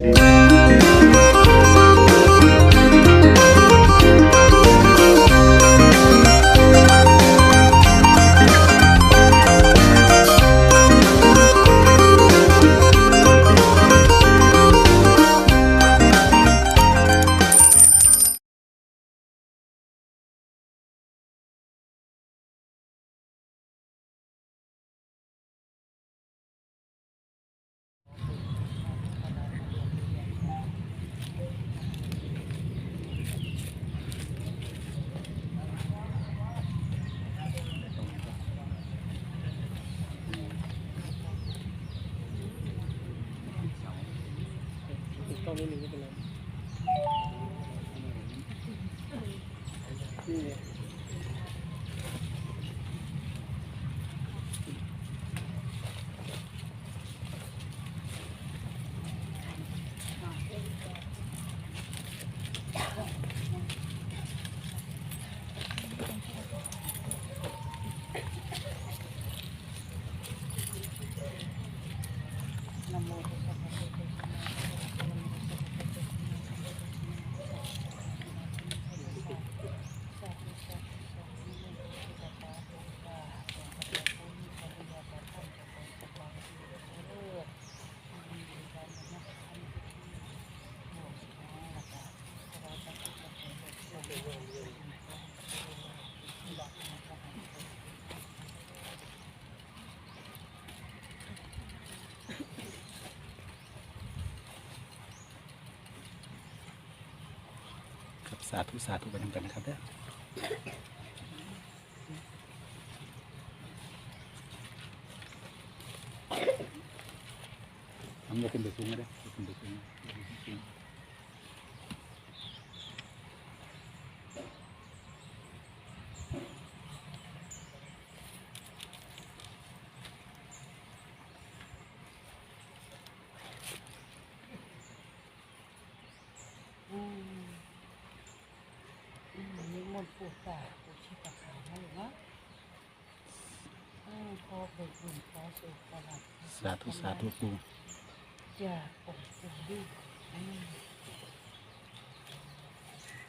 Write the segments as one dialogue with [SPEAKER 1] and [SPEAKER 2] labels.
[SPEAKER 1] Música ต้องนี้หนึ่งไม่เป็นไรนี่ไง
[SPEAKER 2] ครับ สาธุสาธุไปทำกันนะครับเด้อทำยกขึ้นไปสูงก็ได้ยกขึ้นไปสูงยกขึ้นไปสูง
[SPEAKER 3] อืมอืมนิมนต์ปู่ตาปู่ชีพขาวนะหรือวะอืมขอเบิกบุญขอ สัติ
[SPEAKER 2] สาธุสาธุปู
[SPEAKER 3] จากองค์ปู่ดีอืม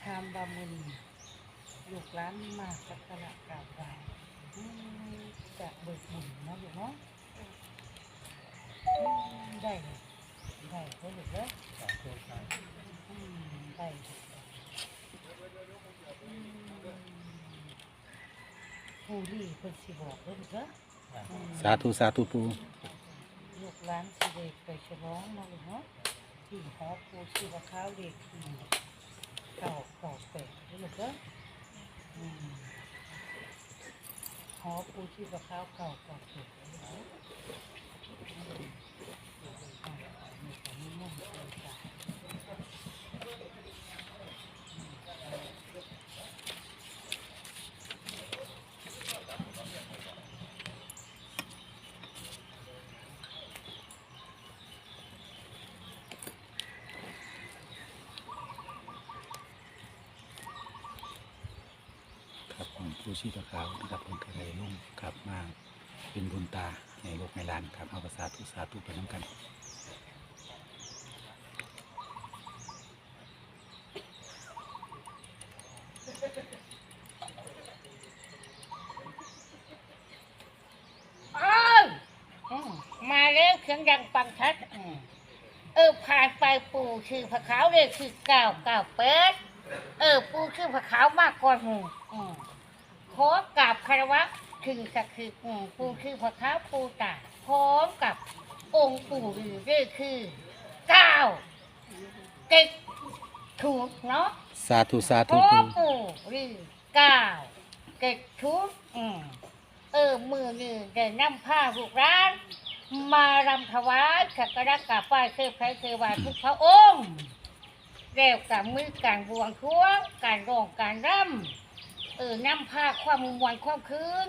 [SPEAKER 3] ทำบามุนลูกหลานมาสักการะกราบไหว้จากเบิกบุญนะหรือเนาะได้ได้ก็หรือเนาะอืมได้อืมผู้ดีเพิ่นสิบอกเพิ่นเด้อ
[SPEAKER 2] สาธุสาธุปู
[SPEAKER 3] ลูกหลานสิได้ไปฉลองมาเลยเนาะที่หอปูชีวะขาวเลขที่เก่าเก่าแปดเด้อลูกเด้ออืมหอปูชีวะขาวเก่าเก่าแปดเด้อลูกเด้ออืมอ่านี่ก็นิมนต์เพิ่นจ้ะ
[SPEAKER 2] ครับผมผู้ ชีพขาวนะครับผมกระไรลุ่งกลับมาเป็นบุญตาในโลกในลานครับเอาภาษาธุสาธุไปน้ำกัน
[SPEAKER 3] อ้าวอืมาแล้วเสียงดังปังชัดเออผ่านไปปู่ชื่อพระขาวเลยคือเก้าเก้าเป็ดเออ ปู่ชื่อพระขาวมากกว่าหู ขอกราบคารวะคือสักคืออืมปู่ชื่อพระขาวปู่ตาพร้อมกับองค์ปู่หรือเรื่คือเก้าเจ็ดถูกเนาะ
[SPEAKER 2] สาธุสาธุ
[SPEAKER 3] พ่อ
[SPEAKER 2] ปู
[SPEAKER 3] ปู่รือเก้าเก็ดชุดอืมเออมือนี่ได้นำผ้าลูกร้าน มารำถวายสักการะกราบไหว้เทพไทยเทวาทุกพระองค์แล้วกับมือการบวงท้วงการร้องการร่ำ เออนำผ้าความมวลความคืน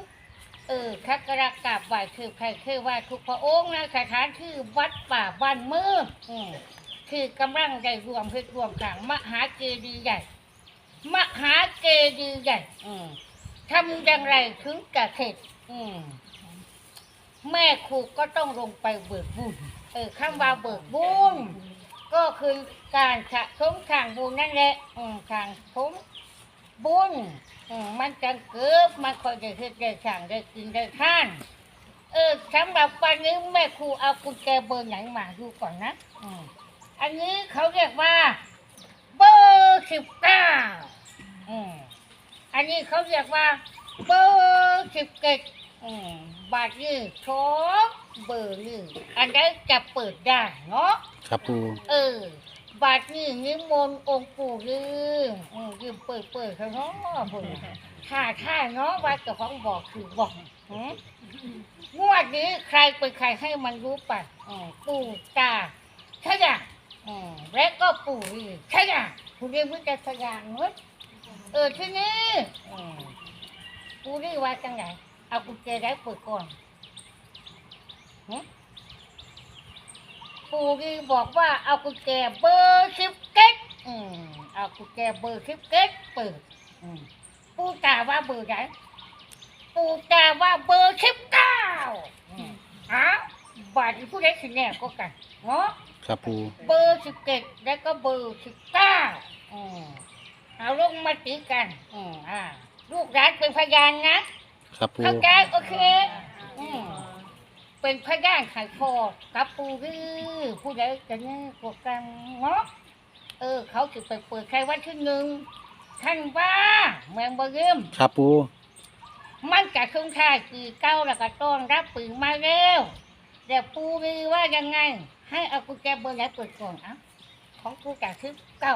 [SPEAKER 3] เออสักกระกาบไหว้เทพไทยเทวาทุกพระองค์นะสถานที่วัดป่าบ้านเมืองอืมคือกำลังได้รวมเพชรรวมขังมหาเจดีย์ใหญ่ มหาเจดีย์ใหญ่อืมทำอย่างไรถึงจะเสร็จอืมแม่ครูก็ต้องลงไปเบิกบุญเออคำว่าเบิกบุญก็คือการสะสมทางบุญนั่นแหละอืมทางสมบุญ อืมมันจะเกิดมันคอยจะเฮ็ดได้สั่งได้กินได้ท่าน เออสำหรับวันนี้แม่ครูเอากุญแจเบอร์ไหนมาดูก่อนนะอืมอันนี้เขาเรียกว่า เบอร์สิบเก้าอืมอันนี้เขาเรียกว่า เบอร์สิบเจ็ดอืมบาทนี่สองเบอร์นี่อันนี้จะเปิดได้เนาะ
[SPEAKER 2] ครับปู
[SPEAKER 3] เออ บาทนี่นิมนต์องค์ปู่ยืมอืมยืมเปิดเปิดเขาเนาะพุ่นน่ะถ้าถ้าเนาะว่าเจ้าของบอกคือบอกหืมงวดนี้ใครเป็นใครให้มันรู้ป่ะอืมปู่ตาใช่ยังอืมและก็ปู่นี่ใช่ยังปู่เรียกวิจารณ์เนอะเออที่นี่อืมปู่นี่ว่าจังไหนเอากุญแจได้เปิดก่อนหืม ปู่ดีบอกว่าเอากุญแจเบอร์สิบเก็ตอืมเอากุญแจเบอร์สิบเก็ตเปิดอืมปู่ตาว่าเบอร์ไหนปู่ตาว่าเบอร์สิบเก้าอืมอ้าวบาทที่ผู้ใดสิแน่ก็กันเนาะ
[SPEAKER 2] ครับปู
[SPEAKER 3] เบอร์สิบเจ็ดแล้วก็เบอร์สิบเก้าอืมเอาลงมาตีกัน อืมอ่า ลูกร้านเป็นพยานนะครับ
[SPEAKER 2] ปู
[SPEAKER 3] เข้าใจโอเค อืม เป็นพยานไขคอกับปูรือผู้ใดจะเนี่ยกวกันเนาะเออ เขาจะไปเปิดใครวันที่หนึ่งท่านว่าแมงบะเริ่ม
[SPEAKER 2] ครับปู
[SPEAKER 3] มันจะคงค่ายปีเก้าแล้วก็ต้อนรับปืนมาเร็วเดี๋ยวปูรือว่ายังไง ให้เอากุญแจเบอร์ไหนเปิดก่อนเอะของปูจะชิปเก้า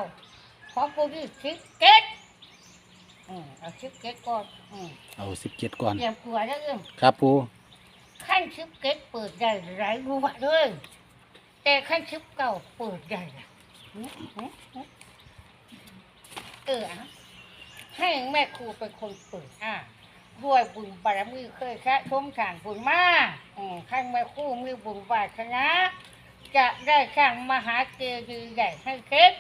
[SPEAKER 3] ของปูรือชิปเก็ตอืมเอาชิปเก็ตก่อนอืม
[SPEAKER 2] เอาสิบเจ็ดก่อน
[SPEAKER 3] เตรียมตัวแล้วเอิ่ม
[SPEAKER 2] ครับปู
[SPEAKER 3] ขั้นชิปเก็ตเปิดได้หลายรูวเลย แต่ขั้นชิปเก่าเปิดได้อะหึหึหึเอออะให้แม่ครูเป็นคนเปิดอะด้วยบุญบารมีเคยแค่ชมสางบุญมากอืมขั้นแม่ครูมีบุญวาสนาจะได้สร้างมหาเจดีย์ใหญ่ให้เค็ด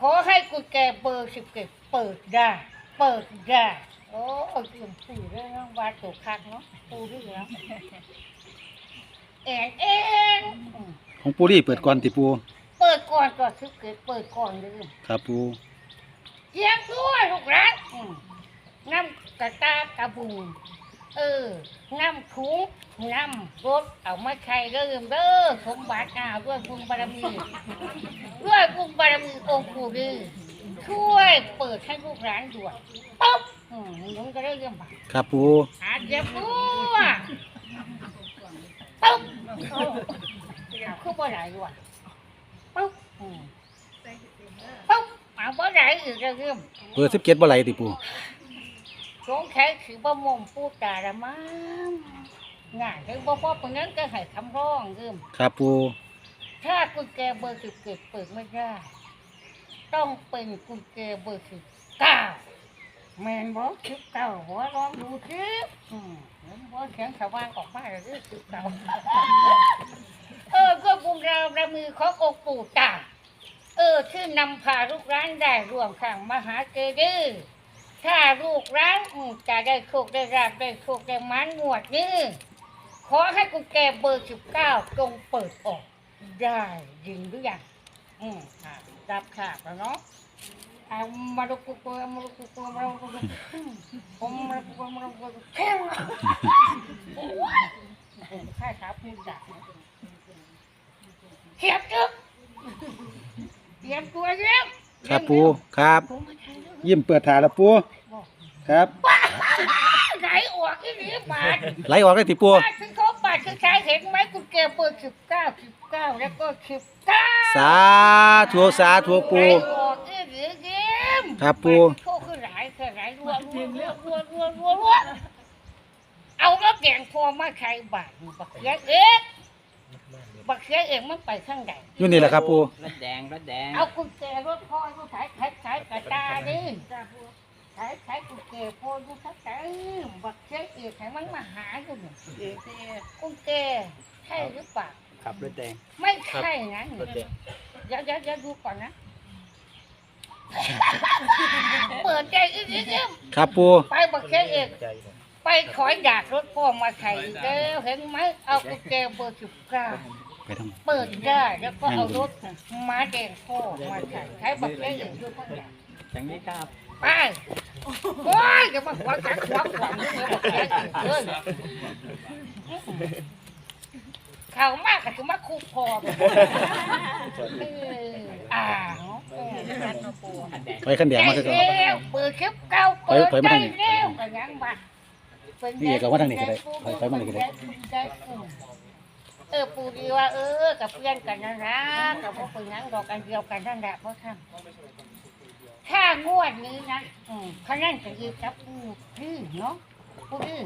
[SPEAKER 3] ขอให้กุญแจเบอร์สิบเก็ดเปิดได้ เปิดได้ โอ้ยเตรียมปู่ด้วยเนาะวาดตกคักเนาะปู่ด้วยเนาะแอนเองอืม
[SPEAKER 2] ของปูรี่เปิดก่อนติปู
[SPEAKER 3] เปิดก่อนก่อนคือเกิดเปิดก่อนเลย
[SPEAKER 2] ครับปู
[SPEAKER 3] เยียงด้วยลูกรักอืมน้ำกระตากระบุงเออ น้ำถุงน้ำรถเอามาใช้เริ่มเด้อสมบัติอ่าด้วยบุญบารมี ด้วยบุญบารมีองค์ปู่ดีช่วยเปิดให้ลูกหลานด่วนปุ๊บ อืมหนุ่มก็ได้เรื่องบา
[SPEAKER 2] ครับปู
[SPEAKER 3] หาเจ็บตัวปุ๊บโอ้คือบ่ไหลว่ะปุ๊บอืมปุ๊บเอาบ่ไหลอีกแล้วเรื่อง
[SPEAKER 2] เปิดสิบเจ็ดบ่ไหลติปู
[SPEAKER 3] สงแค่คือบ่มงพูดจาละมั้งงานถึงบ่พอปานนั้นก็ให้คำร้องเรื่อง
[SPEAKER 2] ครับปู
[SPEAKER 3] ถ้ากุญแจเบอร์สิบเกิดเปิดไม่ได้ ต้องเป็นกุญแจเบอร์สิบเก้า แมนบอกสิบเก้าหัวลองดูสิอืมเห็นบ่เสียงสว่างออกมาเลยสิบเก้าเออก็บุญเราประมือขององค์ปู่ตาเออที่อนำพาลูกร้านได้ร่วมข้างมหาเจดีย์ถ้าลูกร้านอืมจะได้โชคได้ราบได้โชคได้หมันงวดนี้ขอให้กุญแจเบอร์สิบเก้าจงเปิดออก ได้ยินหรือยังอืมอะรับขาดแล้วเนาะ เอามาดูกุกมาดูกุกมาดูกุกผมมาดูกุกมาดูกุกแค่ว่าโอ้ยข้าครับมึงด่าเขียบจึ๊บเตรียมตัวเยี่ยม
[SPEAKER 2] ครับปูครับ
[SPEAKER 3] ผมมาใช้แล้ว
[SPEAKER 2] ยิ้มเปิดถาแล้วปู
[SPEAKER 3] บอก
[SPEAKER 2] ครับ
[SPEAKER 3] ไหนออกที่นี่บาท
[SPEAKER 2] ไหลออกได้ติปู
[SPEAKER 3] บาทคือเขาบาทคือใช้เห็นไหมกุญแจเปิดสิบเก้าสิบเก้าแล้วก็สิบเก้า
[SPEAKER 2] สาธุสาธุปู
[SPEAKER 3] ไหนออกที่นี่เยี่ยม
[SPEAKER 2] ครับปู
[SPEAKER 3] โชคคือหลายคือหลายรัวรัวรัวรัวรัวรัวรัวเอาแล้วแกงพอมาใช้บาทบักเสียเอกบักเสียเอกมันไปข้างใด
[SPEAKER 2] อยู่นี่แหละครับปู
[SPEAKER 1] รถแดงรถแดง
[SPEAKER 3] เอากุญแจรถพ่อกูใช้ใช้ใช้กระตาดิใช้ใช้กุญแจพ่อกูใช้ใช้บักเสียเอกให้มันมาหาอยู่เนี่ยกุญแจใช่หรือเปล่า
[SPEAKER 1] ขับรถแดง
[SPEAKER 3] ไม่ใช่นะ
[SPEAKER 1] รถแดง
[SPEAKER 3] เดี๋ยวเดี๋ยวเดี๋ยวดูก่อนนะ เปิดใจอีกนิดนึง
[SPEAKER 2] ครับปู
[SPEAKER 3] ไปบักเสียเอกไปขออยากรถพ่อมาใส่อีกแล้วเห็นไหมเอากุญแจเบอร์สิบเก้า
[SPEAKER 2] ไปทั้ง
[SPEAKER 3] เปิดได้แล้วก็เอารถมาแดงโค้มาใส่ใช้บักได้อย่างทุกคนอย่าง
[SPEAKER 1] อย่างนี้ครับ
[SPEAKER 3] ไปโอ้ยจะมาหัวจักหัวขวางนี่เลยบอกแกเกิน เขามากกับคือมาคูพอแบบเอออ่างเออ
[SPEAKER 1] อันแดง
[SPEAKER 2] ไปขันแดงมาคือ
[SPEAKER 3] ได้
[SPEAKER 2] เก่า
[SPEAKER 3] แล้วเปิดคลิปเก่าเปิด
[SPEAKER 2] ถอยมา
[SPEAKER 3] ได้
[SPEAKER 2] ทางนี้
[SPEAKER 3] แล้วกันยังบ้า
[SPEAKER 2] นี่เอกเอามาทางนี้ก็ได้ถอยถอยมาทางนี้ก็ได้
[SPEAKER 3] เออปูดีว่าเออกับเพื่อนกันนะนะกับพวกเป็นยังดอกกันเดียวกันนั่นแหละเพราะทำถ้างวดนี้นะอืมเขานั่นจะยืนกับปูดื้อเนาะปูดื้อ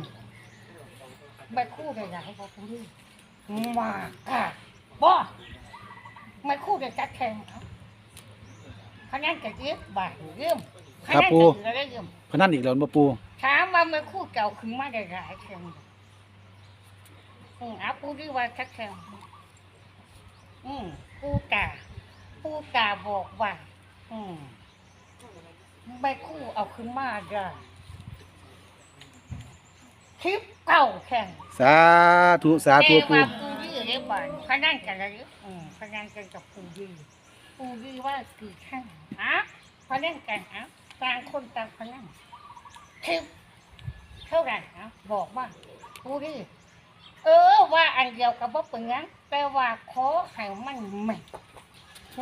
[SPEAKER 3] ไม่คู่เลยนะเขาบอกปูดื้อ มากค่ะบ่ไม่คู่เลยจัดแข่งเขาเขานั่นจะยืดบาทเรื่มเขานั่นจะยืดอะไรเรื่ม
[SPEAKER 2] พนันอีกแล้วบ่ปู
[SPEAKER 3] ถามว่ามันคู่เก่าขึ้นมาได้หลายครั้งอืมเอาปูดีว่าชักแข่งอืมปูตาปูตาบอกว่า อืมไม่คู่เอาขึ้นมาได้ คลิปเก่าแข่ง
[SPEAKER 2] สาธุสาธุ
[SPEAKER 3] แต่
[SPEAKER 2] ปู
[SPEAKER 3] ว่าปูดีเรียบร้อยพนันกันเลยอืมพนันกันกับปูดีปูดีว่ากี่ครั้งอะพนันกันอะต่างคนต่างพนันคลิปเท่าไหร่นะบอกว่าดูดิเออว่าอันเดียวกับว่าเป็นงั้นแต่ว่าขอให้มันไม่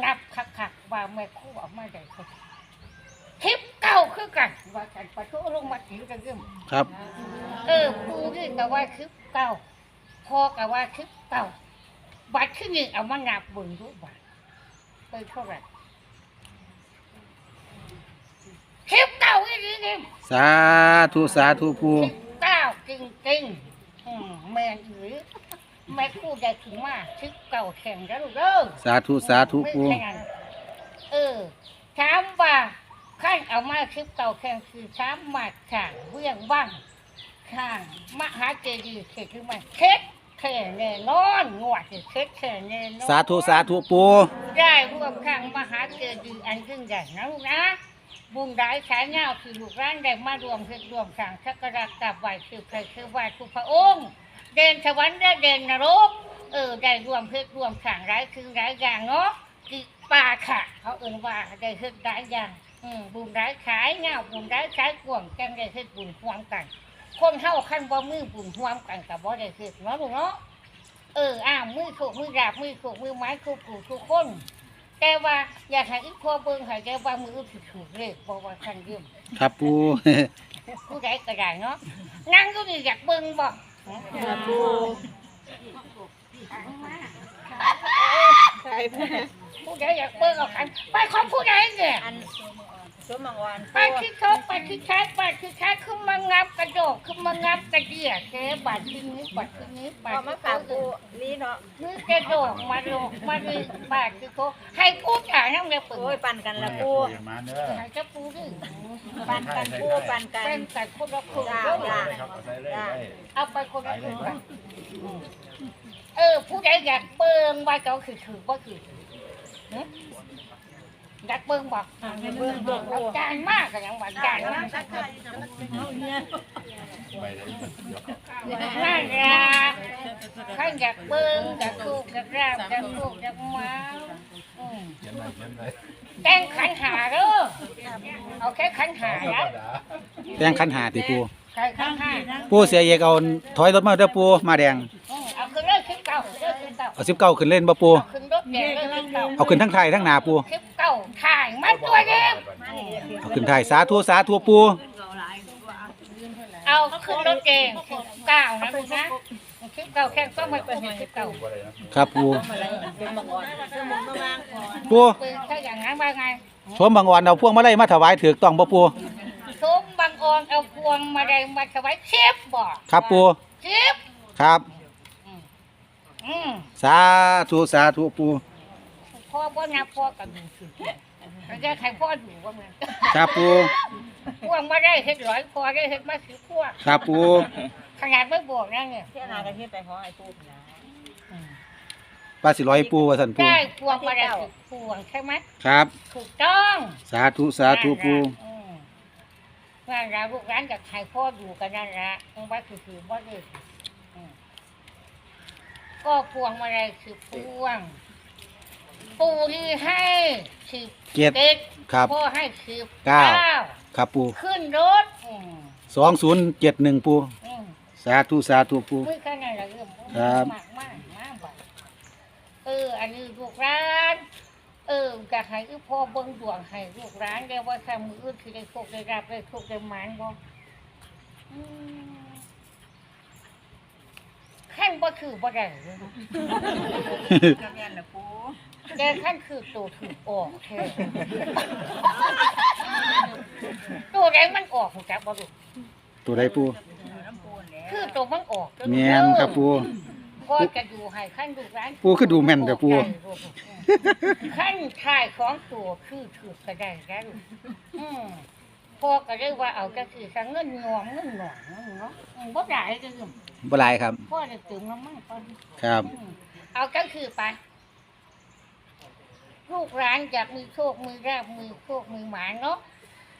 [SPEAKER 3] นับคักๆว่าแม่คู่ออกมาได้คนค ลิปเก่าคือกันว่ากันปะทุลงมาถึงกันเรื่อง
[SPEAKER 2] ครับ
[SPEAKER 3] เออปูนี่ก็ว่าคลิปเก่าพอกับว่าคลิปเก่าบัตรที่หนึ่งเอามานับเบิ่งดูบัตรเป็นเท่าไหร่คลิปเก่าอีกนิดนึง
[SPEAKER 2] สาธุสาธุปู
[SPEAKER 3] สิบเก้าจริงจริงๆอืมแม่นหรือแม่คู่ได้ถึงมาชิบเก่าแข่งแล้วลูกเด้อ
[SPEAKER 2] สาธุสาธุปู
[SPEAKER 3] ไม่แข่งเออถามว่า ขั้นเอามาชิบเก่าแข่งคือสามมาข่างเวียงว่างข้างมหาเจดีย์เขตคือมันเช็ดแข่แน่นอนงวดสิเช็ดแข่แน่นอน
[SPEAKER 2] สาธุสาธุปู
[SPEAKER 3] ได้ร่วมข้างมหาเจดีย์อันยิ่งใหญ่นะลูกนะบุญได้ฉายเงาคือลูกร้านได้มารวมเพื่อรวมสั่งสักการะกราบไหว้คือใครคือไหว้ทุกพระองค์ เด่นสวรรค์และเด่นนรกเออได้รวมเพื่อรวมสั่งร้ายคือร้ายอย่างเนาะกิปาค่ะ เขาเอ่นว่าได้เฮ็ดได้อย่าง อืมบุญได้ขายเงาบุญได้ขายกวงจังได้เฮ็ดบุญห่วมกัน คนเฮาคันบ่มือบุญห่วมกันกับบ่ได้เฮ็ดเนาะลูกเนาะเอออ้าวมือโขกมือดาบมือโขกมือไม้คู่กูทุกคน แต่ว่าอยากให้อีกพอเบิ่งให้แต่ว่ามืออื่นสิถูกเลขบ่ว่าคันยืม
[SPEAKER 2] ครับปู
[SPEAKER 3] ผู้ใดก็ได้เนาะนั่งอยู่นี่อยากเบิ่งบ่ผู้ใดอยากเบิ่งเอาคันไปของผู้ใดเนี่ย
[SPEAKER 4] อัน สมมังวาน
[SPEAKER 3] ไปที่เขาไปที่ใช้ไปที่ใช้ขึ้นมางับกระโดดขึ้นมางับกระเดี่ยเจ๊บัดที่นี้บัดที่นี้
[SPEAKER 4] พ
[SPEAKER 3] บั
[SPEAKER 4] อ
[SPEAKER 3] ด
[SPEAKER 4] มา
[SPEAKER 3] ที่
[SPEAKER 4] ฝาก
[SPEAKER 3] เขา
[SPEAKER 4] ปูลีเนาะ
[SPEAKER 3] นี่กระโดดมาโดดมาดีบัดที่เขาให้ผู้จ่ายน้ำเลยเปิ
[SPEAKER 4] โอ้ย
[SPEAKER 3] ด
[SPEAKER 4] ปั่นกันละปู
[SPEAKER 5] มาเด้อ
[SPEAKER 3] ให้เจ้าปูดิ
[SPEAKER 4] ปั่นกันปูปั่นกัน
[SPEAKER 3] เป็นแต่คนละคน
[SPEAKER 4] จ้า
[SPEAKER 3] เด้อ
[SPEAKER 4] จ้า
[SPEAKER 5] ครับเอาใส่เลยได้
[SPEAKER 3] เอาไปคนละคนเออผู้ใดอยากเบิ่งว่าเจ้าคือถือว่าคือ หึอยากเบิ่งบอก
[SPEAKER 4] เบิ่งเบิ่ง
[SPEAKER 3] เอา
[SPEAKER 4] ปู
[SPEAKER 3] จานมากกันยังว่าจานมาก
[SPEAKER 5] ไปเลยเดี๋ยว
[SPEAKER 3] นั่นละใครอยากเบิ่งอยากถูกอยากราบอยากถูกอยากมาอืม
[SPEAKER 5] เขียนหน่อยเขียนหน่อย
[SPEAKER 3] แต่งขันหาเด้อเอาแค่ขันหา
[SPEAKER 5] ธรร
[SPEAKER 3] นะ
[SPEAKER 5] มดา
[SPEAKER 2] แตงขันหาติปู
[SPEAKER 3] ใครขันหา
[SPEAKER 2] ปูเสียเอกเอาถอยรถมาเด้อปูมาแดง
[SPEAKER 3] อืมเอาขึ้นเลยขึ้นเก่าขึ้นเลยขึ้นเก่า
[SPEAKER 2] เอาสิบเก้าขึ้นเล่นบ่ปู
[SPEAKER 3] เอาขึ้นรถแดงเลยขึ้นเก่า
[SPEAKER 2] เอาขึ้นทั้งไทายทั้งหนาปู
[SPEAKER 3] คลิปเก่าถ่ายมาตัวเดียว
[SPEAKER 2] เอาขึ้นไทายสาธุสาธุปู
[SPEAKER 3] เอาขึ้นรถแดงคลิปเก่านะลูกนะคลิปเก่าแค่ต้องมาเป็นคลิปเก่า
[SPEAKER 2] ครับปู
[SPEAKER 4] สมมังวานสมมังวานก่อน
[SPEAKER 2] ปู
[SPEAKER 3] ปืนถ้าอย่างนั้นว่าไง
[SPEAKER 2] ชมบางอ่อนเอาพวงมาลัยมาถวายถือต้องบ่ปู
[SPEAKER 3] ชมบางออนเอาพวงมาได้มาถวายคลิปบ่
[SPEAKER 2] ครับปู
[SPEAKER 3] คลิป
[SPEAKER 2] ครับ
[SPEAKER 3] อืม
[SPEAKER 2] สาธุสาธุปู
[SPEAKER 3] พ่อพ่อนับพ่อกับหนูสิแล้วจะใครพ่อดูว่ามัน
[SPEAKER 2] ครับปู
[SPEAKER 3] พวงมาได้เฮ็ดร้อยพอได้เฮ็ดมาสิบพวง
[SPEAKER 2] ครับปู
[SPEAKER 3] ขนาดไม่บวกนะเนี่ย
[SPEAKER 4] เที่ยนากันที่ไปขอไอ้ปูนะ
[SPEAKER 2] ปลาสิร้อยปูว่าสันปู
[SPEAKER 3] ได้พวงมาได้สิบพวงใช่ไหม
[SPEAKER 2] ครับ
[SPEAKER 3] ถูกต้อง
[SPEAKER 2] สาธุสาธุปู
[SPEAKER 3] อืม นั่นละลูกร้านกับใครพ่ออยู่กันนั่นละมึงว่าคือคือว่าเลยอืมก็พวงมาลัยคือพวง ปูที่ให้สิบ
[SPEAKER 2] เจ็ด
[SPEAKER 3] เอ็ด
[SPEAKER 2] ครับ
[SPEAKER 3] พ่อให้สิบ
[SPEAKER 2] เก้า
[SPEAKER 3] เก้า
[SPEAKER 2] ครับปู
[SPEAKER 3] ขึ้นรถอืม
[SPEAKER 2] สองศูนย์เจ็ดหนึ่งปู
[SPEAKER 3] อืม
[SPEAKER 2] สาธุสาธุปู
[SPEAKER 3] ไม่ขนาดนั้นเรื่อง
[SPEAKER 2] ครับ
[SPEAKER 3] มากมากมากไปเอออันนี้ลูกร้าน เออจะให้อีพ่อเบิ้งดวงให้ลูกร้านได้ว่าทำมืออื่นคือได้โชคได้รับได้โชคได้หมันบ่อืมขั้นบ่คือบ่ได้เลย
[SPEAKER 4] ก็แม่นน่ะปู
[SPEAKER 3] แต่ขั้นคือตัวถูกออกแท้ตัวไหนมันออกหูจักบ่ลูก
[SPEAKER 2] ตัวใดปู
[SPEAKER 4] น้ำปูนแล้ว
[SPEAKER 3] คือตัวมันออก
[SPEAKER 2] แมนครับปู
[SPEAKER 3] ก็จะดูให้ขั้นดูร้าน
[SPEAKER 2] ปูคือดูแม่นเด้อปู
[SPEAKER 3] ขั้นท้ายของตัวคือถือกระไดแล้วอืมพ่อก็เรียกว่าเอาก็คือสังเงินงอมเงินหนองเนาะอืมบ่ได้ก็คือ
[SPEAKER 2] บ่หลายครับ
[SPEAKER 3] พ่อจะตึงน้ำมันก่อน
[SPEAKER 2] ครับ
[SPEAKER 3] อืมเอาก็คือไป ลูกร้านอยากมีโชคมือแรกมือโชคมือหมาเนาะ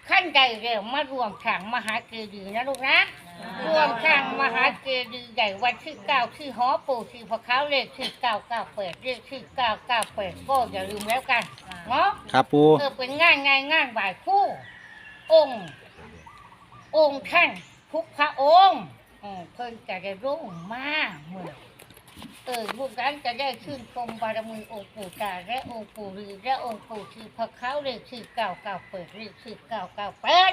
[SPEAKER 3] ขั้นใดเร็วมารวมขังมหาเกดีย์นะลูกนะ รวมขังมหาเกดีย์ใหญ่วันที่เก้าที่หอปู่ที่พอเขาเลขที่เก้าเก้าแปดเลขที่เก้าเก้าแปดก็อย่าลืมแล้วกันเนาะ
[SPEAKER 2] ครับปู
[SPEAKER 3] เออเป็นงานงานงานบ่ายคู่ องค์ องค์ท่านทุกพระองค์อืมเพิ่นจะได้รุ่งมากเมื่อ เออลูกนั้นจะได้ชื่นชมบารมีองค์ปู่ตาและองค์ปู่ฤาและองค์ปู่ที่พระเขาเลขที่เก้าเก้าเปิดเลขที่เก้าเก้าแปด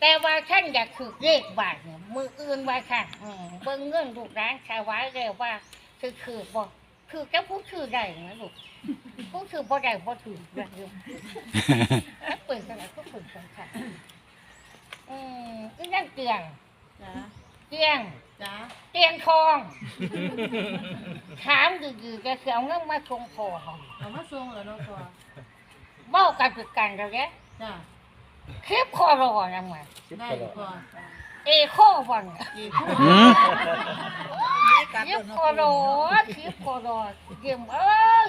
[SPEAKER 3] แต่ว่าท่านอยากถือเลขบาทเนี่ยมืออื่นไว้ค่ะอืมเบิ่งเงินลูกร้านชาวไว้เลยว่าคือคือบ่คือจะพูดชื่อได้นะลูกพูดชื่อบ่ได้บ่ถือแบบนี้เปิดกันแล้วก็เปิดกันค่ะอืมก็นั่งเตียง
[SPEAKER 4] จ้า
[SPEAKER 3] เตียง
[SPEAKER 4] จ้า
[SPEAKER 3] เตียงทอง ถามดื้อๆจะเสียเงินมาชงพอเขา
[SPEAKER 4] เอามาส่งแล้วเนาะพ่อ
[SPEAKER 3] เบ้ากันฝึกกันแล้วเนี่ย
[SPEAKER 4] จ้า
[SPEAKER 3] คลิปคอรอยังไง
[SPEAKER 4] ได้อยู่พ่อ
[SPEAKER 3] เอโควัน
[SPEAKER 4] อีกคู่
[SPEAKER 2] หืม
[SPEAKER 3] คลิปคอรอคลิปคอรอเยี่ยมเอ้ย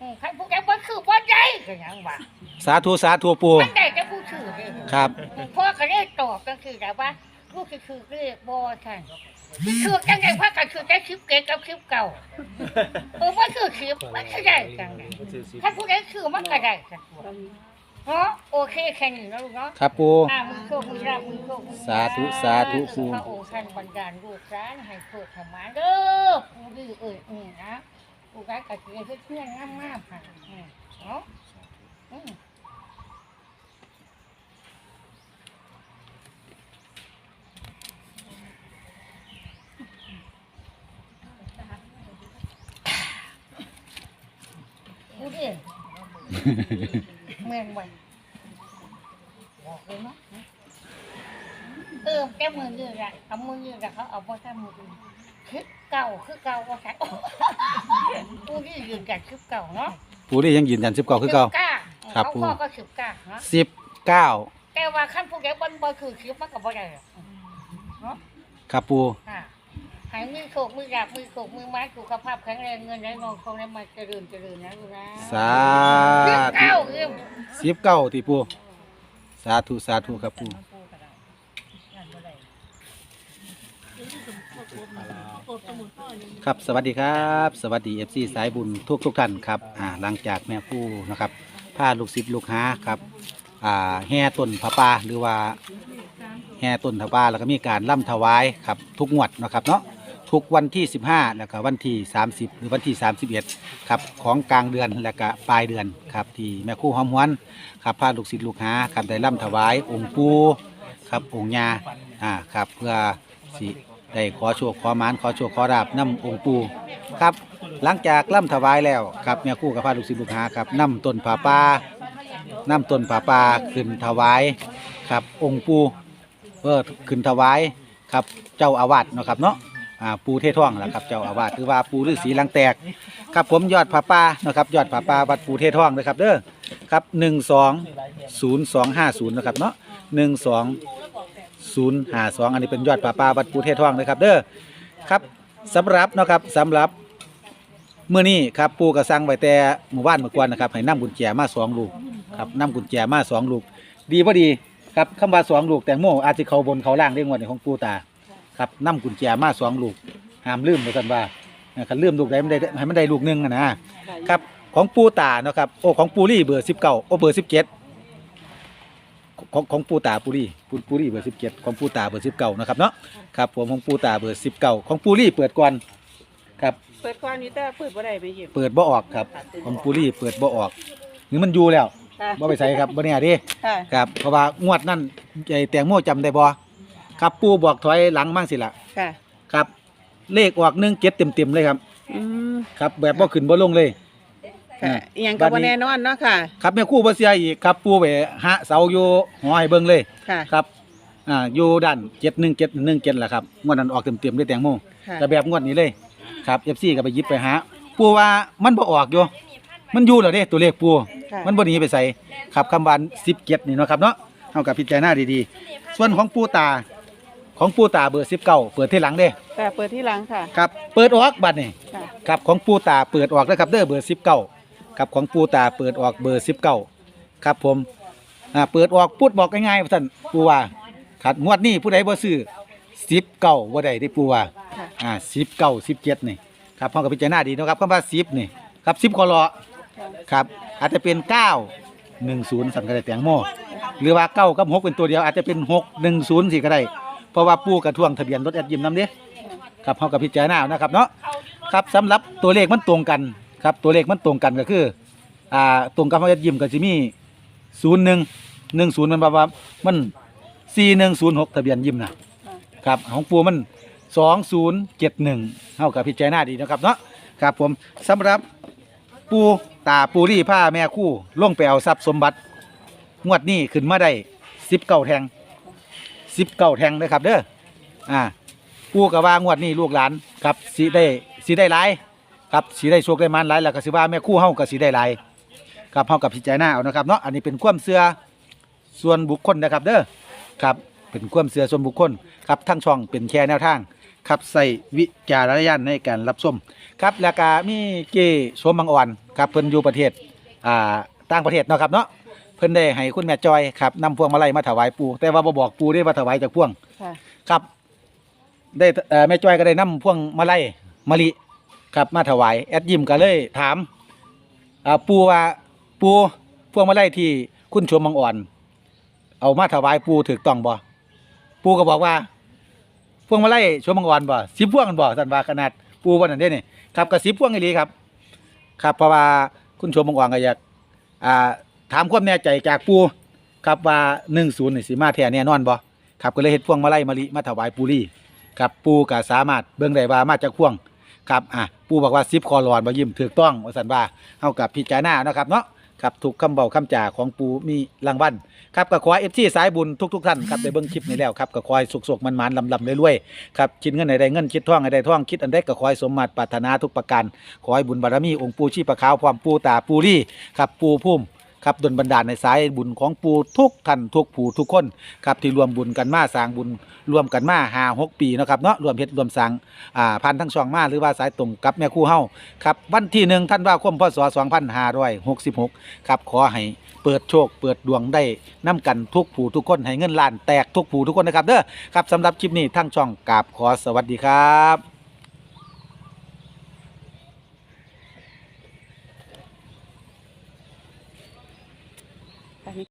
[SPEAKER 3] อืมใครพวกแกบ่คือบ่ใจก็ยังว่า
[SPEAKER 2] สาธุสาธุปู
[SPEAKER 3] มันได้จะพูดชื่อเลย
[SPEAKER 2] ครับ
[SPEAKER 3] พ่อก็ได้ตอบก็คือแบบว่า ลูกก็คือเรียกบอท่านคือจังไงพ่อก็คือได้คลิปเก่กับคลิปเก่าเออว่าคือคลิปมันก็ได้จังไงถ้าผู้ใดคือมันก็ได้กันเนาะโอเคแค่นี้นะลูกเนาะ
[SPEAKER 2] ครับปู
[SPEAKER 3] อ่ามือโชคมือราบมือโชคมือ
[SPEAKER 2] สาธุสาธุครู
[SPEAKER 3] พระองค์ท่านบันดาลลูกร้านให้โชคให้มาเด้อผู้ดื้อเอ่ยอืมนะผู้ร้านก็คือเพื่อนๆงามๆค่ะอืมเนาะ เมืองวันบอกเลยเนาะเออแกมือยืดอะเอามือยืดอะเขาเอาพ่อท่ามือยืดคลิปเก่าคือเก่าว่าใช่กูนี่ยืนกันคลิปเก่าเนาะ
[SPEAKER 2] ปูได้ยังยืนยันสิบเก้าคือเก่า
[SPEAKER 3] สิก้า
[SPEAKER 2] ครับ
[SPEAKER 3] เขา
[SPEAKER 2] ปู่
[SPEAKER 3] พ่อก็สิบเก้าเนาะ
[SPEAKER 2] สิบเก้า
[SPEAKER 3] แต่ว่าขั้นพวกแกบันบ่คือคลิปมันก็บ่ได้หรอกเนาะ
[SPEAKER 2] ครับปู
[SPEAKER 3] อ่าใหายมือโขกมือหยาบมือโขกมือไม้สุขภาพแข็งแรงเงินไหลนองคงได้มาเจริญเจริญนะลูกนะ
[SPEAKER 2] สา
[SPEAKER 3] คลิป
[SPEAKER 2] ธุ
[SPEAKER 3] เก่าเรื่อง
[SPEAKER 2] สิบเก้าที่ปูสาธุสาธุครับปูครับสวัสดีครับ สวัสดีเอฟซีสายบุญทุกทุกท่านครับอ่าหลังจากแม่ผู้นะครับพาลูกศิษย์ลูกหาครับอ่าแห่ต้นผาป่าหรือว่า แห่ต้นผาป่าแล้วก็มีการล่ำถวายครับทุกงวดนะครับเนาะ ทุกวันที่ 15 แล้วก็วันที่ 30 หรือวันที่ 31 ครับของกลางเดือนและก็ปลายเดือนครับที่แม่ครู่หอมหวนครับพาลูกศิษย์ลูกหาครับได้ล่ำถวายองค์ปู่ครับองค์ยาอ่าครับเพื่อสิได้ขอโชคขอหมานขอโชคขอราบน้ำองค์ปู่ครับหลังจากล่ำถวายแล้วครับแม่ครู่กับพระลูกศิษย์ลูกหาครับนำต้นผาป่านำต้นผาป่าขึ้นถวายครับองค์ปู่เพื่อขึ้นถวายครับเจ้าอาวาสเนาะครับเนาะ อ่าปูเทท่องแหละครับเจ้าอาวาสหรือว่าปูฤาษีลังแตก ครับผมยอดผาป่านะครับยอดผาป่าวัดปูเทท่องนะครับเด้อครับหนึ่งสองศูนย์สองห้าศูนย์นะครับเนาะหนึ่งสองศูนย์หาสองอันนี้เป็นยอดป่าปาวัดปูเทศทองนะครับเด้อครับสำหรับเนาะครับสำหรับเมื่อนี้ครับปูกระสังไว้แต่หมู่บ้านเมื่อก่อนนะครับให้นำกุญแจมาสองลูกครับนำกุญแจมาสองลูก ดีพอดีครับคำว่าสองลูกแตงโมอาจจะเขาบนเขาล่างได้งวดในของปูตา ครับนำกุญแจมาสองลูกห้ามลืมเลยกันว่านะคันลืมลูกใดมันได้ให้มันได้ลูกหนึงอะนะครับของปูตาเนาะครับโอ้ของปูรี่เบอร์19โอ้เบอร์17ของของปูตาปูรี่ปูปูรี่เบอร์17ของปูตาเบอร์19นะครับเนาะครับผมของปูตาเบอร์19ของปูรี่เปิดก่อนครับ
[SPEAKER 6] เปิดก่อนอยู่แต่เปิดบ่ได้ไปหยิบ
[SPEAKER 2] เปิดบ่ออกครับของปูรี่เปิดบ่ออกหรือมันอยู่แล้ว
[SPEAKER 6] ค่ะ
[SPEAKER 2] บ่ไปใส่ครับบ่เนี่ยเดิ
[SPEAKER 6] ค่ะ
[SPEAKER 2] ครับเพราะว่างวดนั่นไอ้แตงโมจำได้บ่ ครับปูบอกถอยหลังมั่งสิล่ะ
[SPEAKER 6] ค่ะ
[SPEAKER 2] ครับ เลขออก1 7เต็มๆเลยครับ
[SPEAKER 6] อืม
[SPEAKER 2] ครับ แบบบ่ขึ้นบ่ลงเลย
[SPEAKER 6] ค่ะ
[SPEAKER 2] อ่า
[SPEAKER 6] อหยังก็
[SPEAKER 2] บั
[SPEAKER 6] บ่
[SPEAKER 2] ดนี้
[SPEAKER 6] แน่นอนเนาะค่ะ
[SPEAKER 2] ครับแม่ครู่บ่เสียอีกครับปูไปหาเสาอยู่หอให้เบิ่งเลย
[SPEAKER 6] ค่ะ
[SPEAKER 2] ครับ อ่า อยู่ด้าน71717แหละครับ งวดนั้นออกเต็มๆเลยแตงโม
[SPEAKER 6] ค่ะ
[SPEAKER 2] แต่แบบงวดนี้เลย ครับ FC ก็ไปหยิบไปหา ปูว่ามันบ่ออกอยู่ มันอยู่แล้วเด้ตัวเลขปู
[SPEAKER 6] ค่ะ
[SPEAKER 2] มันบ่หนีไปใส่ครับคำวาน17นี่เนาะครับเนาะเฮากับพิจารณาดีๆ ส่วนของปูตา ของปูตาเบอร์19เปิดที่หลังเด้
[SPEAKER 6] ค่ะเปิดที่หลังค่ะ
[SPEAKER 2] ครับเปิดออกบัดนี่
[SPEAKER 6] ค่ะ
[SPEAKER 2] ครับของปูตาเปิดออกแล้วครับเด้อเบอร์19ครับของปูตาเปิดออกเบอร์19ครับผมอ่าเปิดออกพูดบอกง่ายๆว่าท่านปูว่าครับงวดนี้ผู้ใดบ่ซื้อ19บ่ได้ที่ปูว่า
[SPEAKER 6] ค่ะ
[SPEAKER 2] อ่า19 17นี่ครับเฮาก็พิจารณาดีเนาะครับคำว่า10นี่ครับ10คอลอครับอาจจะเป็น 9 1 0สันก็ได้แตงโมหรือว่า 9 กับ 6 เป็นตัวเดียวอาจจะเป็น 6 1 0สิก็ได้ เพราะว่าปูกระท่วงทะเบียนรถแอดยิมน้ำเด้ยครับเฮากับพิจารณานะครับเนาะครับสำหรับตัวเลขมันตรงกันครับตัวเลขมันตรงกันก็คืออ่าตรงกับแอดยิมก็สิมี01 10มันแบบว่ามัน4106ทะเบียนยิมนะครับของปูมัน2071เจ็ดหนึ่งเฮากับพิจารณาดีนะครับเนาะครับผมสำหรับปูตาปูรี่ผ้าแม่คู่ล่วงไปเอาทรัพย์สมบัติ งวดนี้ขึ้นมาได้สิบเก้าแทง สิบเก้าแทงเลยครับ เด้ออ่าปูกับว่างวดนี้ลูกหลานครับสีได้สีได้หลายครับสีได้โชคได้มันหลายแล้วก็สิว่าแม่คู่เฮาก็สีได้หลายครับเฮากับพิจารณาเอานะครับเนาะอันนี้เป็นความเชื่อส่วนบุคคลนะครับ เด้อครับเป็นความเชื่อส่วนบุคคลครับทั้งช่องเป็นแค่แนวทางครับใส่วิจารณญาณในการรับชมครับแล้วก็มีเกสวมบางอ่อนครับเพิ่นอยู่ประเทศอ่าต่างประเทศเนาะครับเนาะ เพิ่นได้ให้คุณแม่จอยครับนำพวงมาลัยมาถวายปู่แต่ว่าบ่บอกปู่ได้ว่าถวายจากพวง
[SPEAKER 6] ค่ะ
[SPEAKER 2] ครับ ได้เอ่อแม่จอยก็ได้นำพวงมาลัยมะลิครับมาถวายแอดยิมก็เลยถามอ่าปู่ว่าปู่พวงมาลัยที่คุณชวมบางอ่อน เอามาถวายปู่ถูกต้องบ่ปู่ก็บอกว่า พวงมาลัยชวมบางอ่อนบ่สิบพวงกันบ่ท่านว่าขนาดปู่ว่านั่นเด้นี่ครับกระสิบพวงอีหลีครับ ครับเพราะว่าคุณชมบางวางก็อยากอ่า ถามความแน่ใจจากปูครับว่าหนึ่งศูนย์นี่สิมาแท้แน่นอนบ่ครับก็เลยเฮ็ดพวงมาไลัยมะลิมาถวายปูรี่ครับปูก็สามารถเบิ่งได้ว่ามาจากพวงครับอะปูบอกว่า10คอรอนบ่ยิ้มถูกต้องว่าซั่นว่าเฮากับพิจารณานะครับเนาะครับทุกคำเว้าคำจาของปูมีรางวัลครับก็ขอ FC สายบุญทุกๆท่านครับได้เบิ่งคลิปนี้แล้วครับก็ขอให้สุขๆมันๆลำๆรวยๆครับคิดเงินใดได้เงินคิดท่องใดได้ท่องคิดอันใดก็ขอให้สมมาตรปรารถนาทุกประการขอให้บุญบารมีองค์ปู่ชีพะขาวความปู่ตาปูรี่ครับปู่พุ่ม ครับดลบันดาลในสายบุญของปู่ทุกท่านทุกผู้ทุกคนครับที่รวมบุญกันมาสร้างบุญรวมกันมาหาหกปีเนาะครับเนาะรวมเพชรรวมสร้างอ่าพันทั้งช่องมาหรือว่าสายตรงกับแม่คู่เฮาครับวันที่หนึ่งท่านว่าคมพศสองพันห้าร้อยหกสิบหกครับขอให้เปิดโชคเปิดดวงได้น้กันทุกผู้ทุกคนให้เงินล้านแตกทุกผู้ทุกคนนะครับเด้อครับสำหรับคลิปนี้ทั้งช่องกราบขอสวัสดีครับ